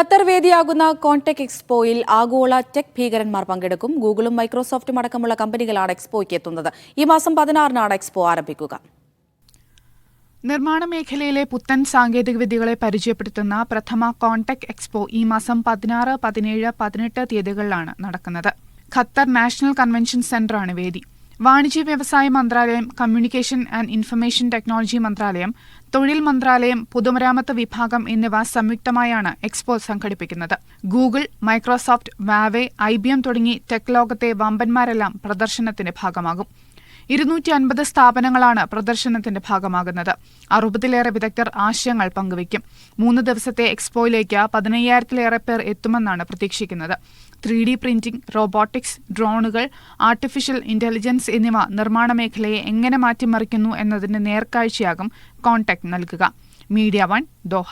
Qatar വേദിയാകുന്ന കോൺടെക് എക്സ്പോയിൽ ആഗോള tech ഭീകരന്മാർ പങ്കെടുക്കും. ഗൂഗിളും മൈക്രോസോഫ്റ്റും അടക്കമുള്ള കമ്പനികളാണ് എക്സ്പോയ്ക്ക് എത്തുന്നത്. ഈ മാസം പതിനാറിനാണ് എക്സ്പോ ആരംഭിക്കുക. നിർമ്മാണ മേഖലയിലെ പുത്തൻ സാങ്കേതികവിദ്യകളെ പരിചയപ്പെടുത്തുന്ന പ്രഥമ കോൺടെക് എക്സ്പോ ഈ മാസം പതിനാറ് പതിനേഴ് പതിനെട്ട് തീയതികളിലാണ് നടക്കുന്നത്. ഖത്തർ നാഷണൽ കൺവെൻഷൻ സെന്ററാണ് വേദി. വാണിജ്യ വ്യവസായ മന്ത്രാലയം കമ്മ്യൂണിക്കേഷൻ ആൻഡ് ഇൻഫർമേഷൻ ടെക്നോളജി മന്ത്രാലയം തൊഴിൽ മന്ത്രാലയം പൊതുമരാമത്ത് വിഭാഗം എന്നിവ സംയുക്തമായാണ് എക്സ്പോ സംഘടിപ്പിക്കുന്നത്. ഗൂഗിൾ മൈക്രോസോഫ്റ്റ് വാവെ ഐ തുടങ്ങി ടെക് ലോകത്തെ വമ്പന്മാരെല്ലാം പ്രദർശനത്തിന്റെ ഭാഗമാകും. ഇരുന്നൂറ്റി അൻപത് സ്ഥാപനങ്ങളാണ് പ്രദർശനത്തിന്റെ ഭാഗമാകുന്നത്. അറുപതിലേറെ വിദഗ്ധർ ആശയങ്ങൾ പങ്കുവയ്ക്കും. മൂന്ന് ദിവസത്തെ എക്സ്പോയിലേക്ക് പതിനയ്യായിരത്തിലേറെ പേർ എത്തുമെന്നാണ് പ്രതീക്ഷിക്കുന്നത്. ത്രീ ഡി പ്രിന്റിംഗ് റോബോട്ടിക്സ് ഡ്രോണുകൾ ആർട്ടിഫിഷ്യൽ ഇന്റലിജൻസ് എന്നിവ നിർമ്മാണ മേഖലയെ എങ്ങനെ മാറ്റിമറിക്കുന്നു എന്നതിന്റെ നേർക്കാഴ്ചയാകും കോൺടാക്ട് നൽകുക. Media One Doha.